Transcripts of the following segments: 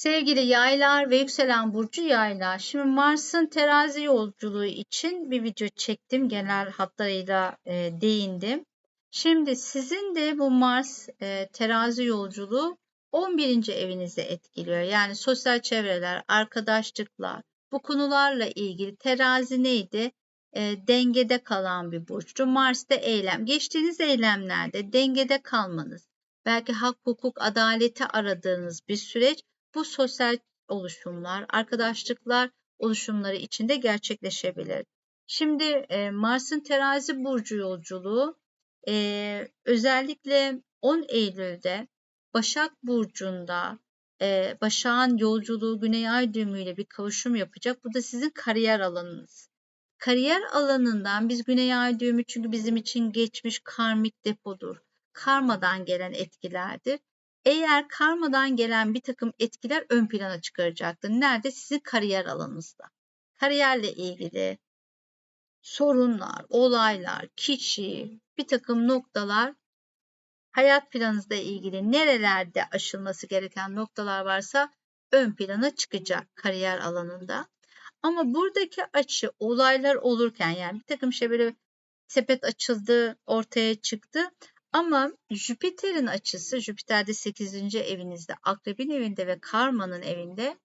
Sevgili yaylar ve yükselen burcu yaylar. Şimdi Mars'ın terazi yolculuğu için bir video çektim. Genel hatlarıyla e, değindim. Şimdi sizin de bu Mars e, terazi yolculuğu 11. evinizi etkiliyor. Yani sosyal çevreler, arkadaşlıklar, bu konularla ilgili terazi neydi? E, dengede kalan bir burçtu. Mars'ta eylem. Geçtiğiniz eylemlerde dengede kalmanız, belki hak, hukuk, adaleti aradığınız bir süreç bu sosyal oluşumlar, arkadaşlıklar oluşumları içinde gerçekleşebilir. Şimdi e, Mars'ın terazi burcu yolculuğu e, özellikle 10 Eylül'de Başak Burcu'nda e, Başak'ın yolculuğu Güney Ay düğümüyle bir kavuşum yapacak. Bu da sizin kariyer alanınız. Kariyer alanından biz Güney Ay düğümü çünkü bizim için geçmiş karmik depodur. Karmadan gelen etkilerdir. Eğer karmadan gelen bir takım etkiler ön plana çıkaracaktır. Nerede? Sizin kariyer alanınızda. Kariyerle ilgili sorunlar, olaylar, kişi, bir takım noktalar hayat planınızla ilgili nerelerde aşılması gereken noktalar varsa ön plana çıkacak kariyer alanında. Ama buradaki açı olaylar olurken yani bir takım şey böyle sepet açıldı, ortaya çıktı. Ama Jüpiter'in açısı, Jüpiter'de 8. evinizde, Akrebin evinde ve Karma'nın evinde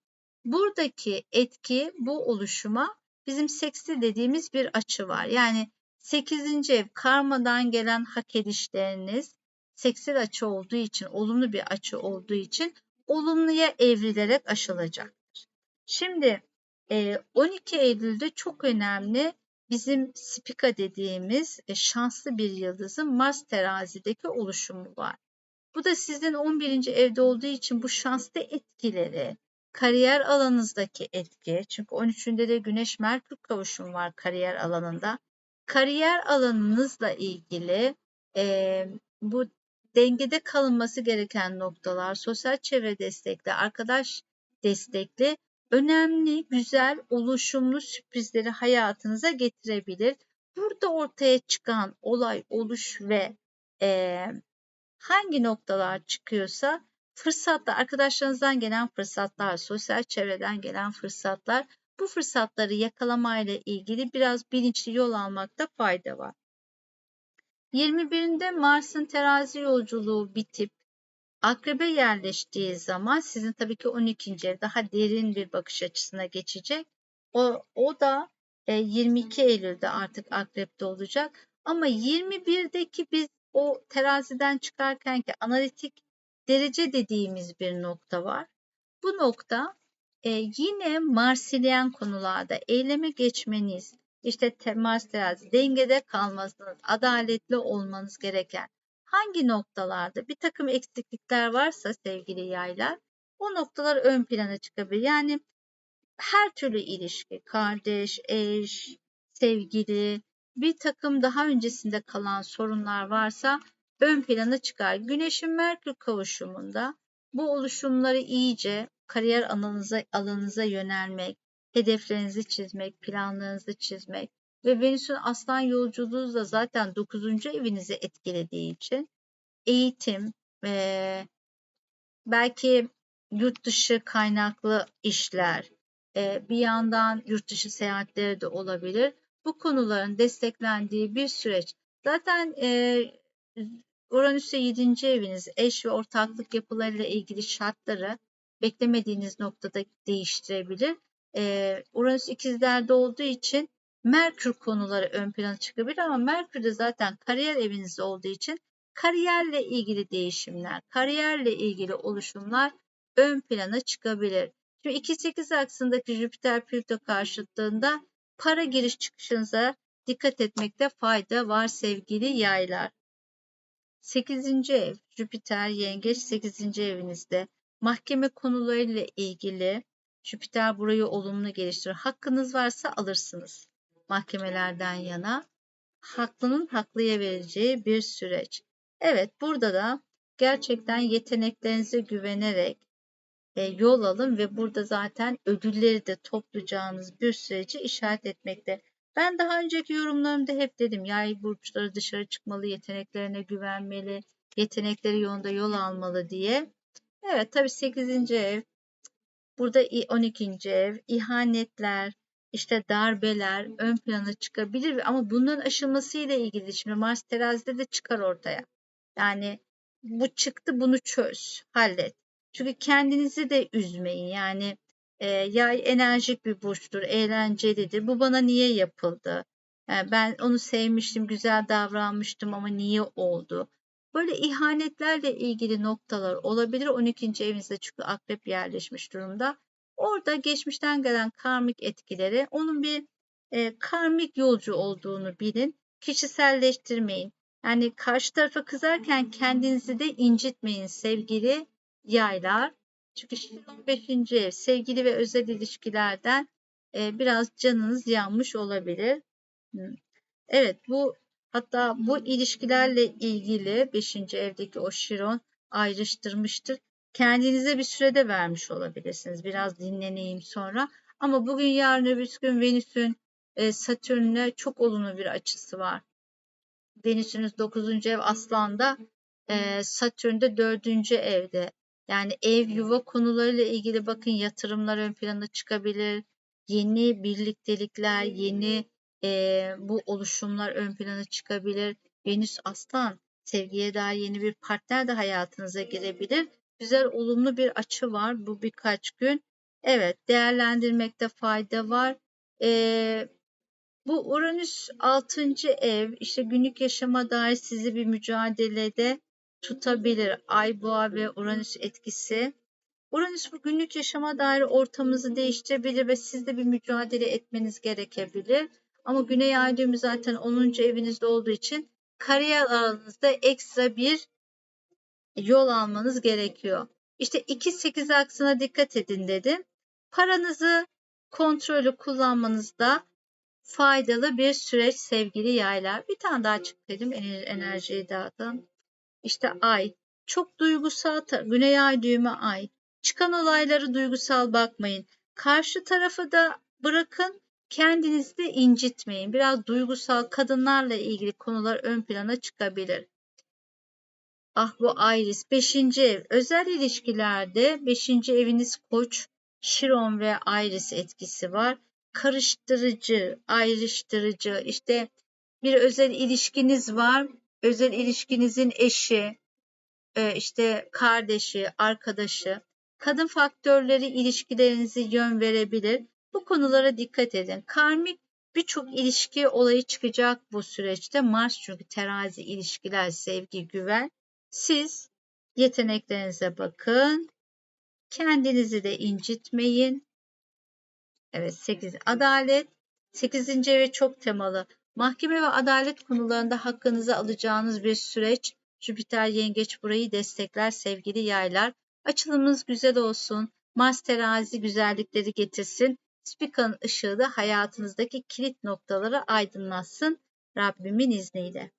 buradaki etki bu oluşuma bizim seksi dediğimiz bir açı var. Yani 8. ev karmadan gelen hak edişleriniz seksil açı olduğu için, olumlu bir açı olduğu için olumluya evrilerek aşılacaktır. Şimdi 12 Eylül'de çok önemli bizim Spika dediğimiz e, şanslı bir yıldızın Mars terazideki oluşumu var. Bu da sizin 11. evde olduğu için bu şanslı etkileri, kariyer alanınızdaki etki, çünkü 13'ünde de Güneş Merkür kavuşumu var kariyer alanında. Kariyer alanınızla ilgili e, bu dengede kalınması gereken noktalar, sosyal çevre destekli, arkadaş destekli önemli, güzel, oluşumlu sürprizleri hayatınıza getirebilir. Burada ortaya çıkan olay, oluş ve e, hangi noktalar çıkıyorsa fırsatlar, arkadaşlarınızdan gelen fırsatlar, sosyal çevreden gelen fırsatlar, bu fırsatları yakalamayla ilgili biraz bilinçli yol almakta fayda var. 21'inde Mars'ın terazi yolculuğu bitip Akrebe yerleştiği zaman sizin tabii ki 12. ev daha derin bir bakış açısına geçecek. O, o da e, 22 Eylül'de artık akrepte olacak. Ama 21'deki biz o teraziden çıkarken ki analitik derece dediğimiz bir nokta var. Bu nokta e, yine Marsilyen konularda eyleme geçmeniz, işte Mars terazi dengede kalmasınız, adaletli olmanız gereken hangi noktalarda bir takım eksiklikler varsa sevgili yaylar o noktalar ön plana çıkabilir. Yani her türlü ilişki, kardeş, eş, sevgili, bir takım daha öncesinde kalan sorunlar varsa ön plana çıkar. Güneşin Merkür kavuşumunda bu oluşumları iyice kariyer alanınıza, alanınıza yönelmek, hedeflerinizi çizmek, planlarınızı çizmek, ve Venüs'ün aslan yolculuğu da zaten 9. evinizi etkilediği için eğitim, e, belki yurt dışı kaynaklı işler, e, bir yandan yurt dışı seyahatleri de olabilir. Bu konuların desteklendiği bir süreç. Zaten e, Uranüs'e 7. eviniz eş ve ortaklık yapılarıyla ilgili şartları beklemediğiniz noktada değiştirebilir. E, Uranüs ikizlerde olduğu için Merkür konuları ön plana çıkabilir ama Merkür de zaten kariyer evinizde olduğu için kariyerle ilgili değişimler, kariyerle ilgili oluşumlar ön plana çıkabilir. Şimdi 2-8 aksındaki Jüpiter Plüto karşıtlığında para giriş çıkışınıza dikkat etmekte fayda var sevgili yaylar. 8. ev Jüpiter Yengeç 8. evinizde mahkeme konularıyla ilgili Jüpiter burayı olumlu geliştirir. Hakkınız varsa alırsınız mahkemelerden yana haklının haklıya vereceği bir süreç. Evet burada da gerçekten yeteneklerinize güvenerek e, yol alın ve burada zaten ödülleri de toplayacağınız bir süreci işaret etmekte. Ben daha önceki yorumlarımda hep dedim yay burçları dışarı çıkmalı, yeteneklerine güvenmeli, yetenekleri yolunda yol almalı diye. Evet tabii 8. ev Burada i- 12. ev, ihanetler, işte darbeler ön plana çıkabilir ama bunların aşılmasıyla ilgili şimdi Mars terazide de çıkar ortaya. Yani bu çıktı bunu çöz, hallet. Çünkü kendinizi de üzmeyin. Yani e, yay enerjik bir burçtur, eğlencelidir. Bu bana niye yapıldı? E, ben onu sevmiştim, güzel davranmıştım ama niye oldu? Böyle ihanetlerle ilgili noktalar olabilir. 12. evinizde çünkü akrep yerleşmiş durumda. Orada geçmişten gelen karmik etkileri onun bir e, karmik yolcu olduğunu bilin. Kişiselleştirmeyin. Yani karşı tarafa kızarken kendinizi de incitmeyin sevgili yaylar. Çünkü şimdi 5. ev sevgili ve özel ilişkilerden e, biraz canınız yanmış olabilir. Evet bu hatta bu ilişkilerle ilgili 5. evdeki o Şiron ayrıştırmıştır. Kendinize bir sürede vermiş olabilirsiniz. Biraz dinleneyim sonra. Ama bugün yarın öbür gün Venüs'ün e, Satürn'le çok olumlu bir açısı var. Venüs'ünüz 9. ev Aslan'da, e, Satürn'de 4. evde. Yani ev yuva konularıyla ilgili bakın yatırımlar ön plana çıkabilir. Yeni birliktelikler, yeni e, bu oluşumlar ön plana çıkabilir. Venüs Aslan sevgiye dair yeni bir partner de hayatınıza girebilir. Güzel olumlu bir açı var bu birkaç gün. Evet değerlendirmekte fayda var. Ee, bu Uranüs 6. ev işte günlük yaşama dair sizi bir mücadelede tutabilir. Ay, boğa ve Uranüs etkisi. Uranüs bu günlük yaşama dair ortamınızı değiştirebilir ve siz de bir mücadele etmeniz gerekebilir. Ama Güney Ay düğümü zaten 10. evinizde olduğu için kariyer alanınızda ekstra bir yol almanız gerekiyor. İşte 2-8 aksına dikkat edin dedim. Paranızı kontrolü kullanmanızda faydalı bir süreç sevgili yaylar. Bir tane daha çık dedim enerjiyi dağıtın. İşte ay. Çok duygusal, güney ay düğümü ay. Çıkan olayları duygusal bakmayın. Karşı tarafı da bırakın kendinizi de incitmeyin. Biraz duygusal kadınlarla ilgili konular ön plana çıkabilir. Ah bu Iris. Beşinci ev. Özel ilişkilerde beşinci eviniz koç, Şiron ve Iris etkisi var. Karıştırıcı, ayrıştırıcı. İşte bir özel ilişkiniz var. Özel ilişkinizin eşi, e, işte kardeşi, arkadaşı. Kadın faktörleri ilişkilerinizi yön verebilir. Bu konulara dikkat edin. Karmik birçok ilişki olayı çıkacak bu süreçte. Mars çünkü terazi ilişkiler, sevgi, güven. Siz yeteneklerinize bakın. Kendinizi de incitmeyin. Evet 8 adalet. 8. eve çok temalı. Mahkeme ve adalet konularında hakkınızı alacağınız bir süreç. Jüpiter yengeç burayı destekler sevgili yaylar. Açılımınız güzel olsun. Mars terazi güzellikleri getirsin. Spikanın ışığı da hayatınızdaki kilit noktaları aydınlatsın. Rabbimin izniyle.